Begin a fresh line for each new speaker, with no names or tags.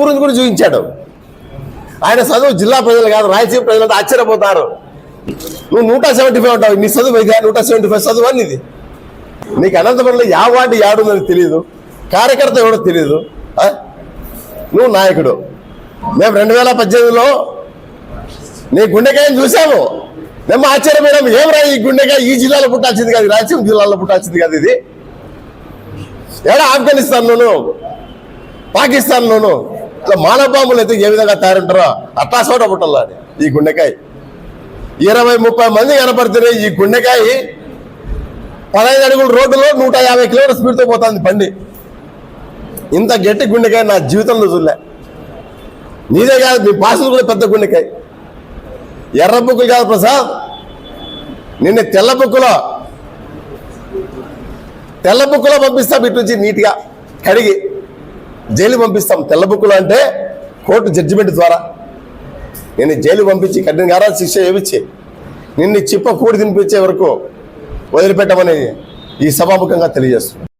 గురించి కూడా చూపించాడు. ఆయన చదువు జిల్లా ప్రజలు కాదు రాయలసీమ ప్రజలంతా ఆశ్చర్యపోతారు. నువ్వు నూట సెవెంటీ ఫైవ్ ఉంటావు నీ చదువు అయితే నూట సెవెంటీ ఫైవ్ చదువు అని ఇది. నీకు అనంతపురంలో యా వార్డు యాడుందని తెలియదు కార్యకర్త ఎవడో తెలియదు నువ్వు నాయకుడు. మేము రెండు వేల పద్దెనిమిదిలో నీ గుండెకాయని చూసాము మేము ఆశ్చర్యపోయినాము ఏమరా ఈ గుండెకాయ? ఈ జిల్లాలో పుట్టాల్సింది కాదు రాయలసీమ జిల్లాలో పుట్టాల్సింది కాదు ఇది. ఏడా ఆఫ్ఘనిస్తాన్లోను పాకిస్తాన్లోను ఇట్లా మానవ బాంబులు అయితే ఏ విధంగా తయారుంటారో అట్టా చోట పుట్టాలి ఈ గుండెకాయ. ఇరవై ముప్పై మంది కనపడుతున్నాయి ఈ గుండెకాయ పదహైదు అడుగుల రోడ్డులో నూట యాభై కిలోమీటర్ స్పీడ్తో పోతుంది బండి ఇంత గట్టి గుండెకాయ నా జీవితంలో చూడలే. నీదే కాదు మీ పాసులు కూడా పెద్ద గుండెకాయ. ఎర్ర బుక్కులు కాదు ప్రసాద్ నిన్న తెల్ల బుక్కులో తెల్ల బుక్కులో పంపిస్తా ఇటు నుంచి నీట్గా కడిగి. జైలు పంపిస్తాం. తెల్ల బుక్కులు అంటే కోర్టు జడ్జిమెంట్ ద్వారా. నేను జైలు పంపించి కఠినంగా శిక్ష ఏమిచ్చి నిన్ను చిప్ప కూడి తినిపించే వరకు వదిలిపెట్టమని ఈ సభాముఖంగా తెలియజేస్తున్నాను.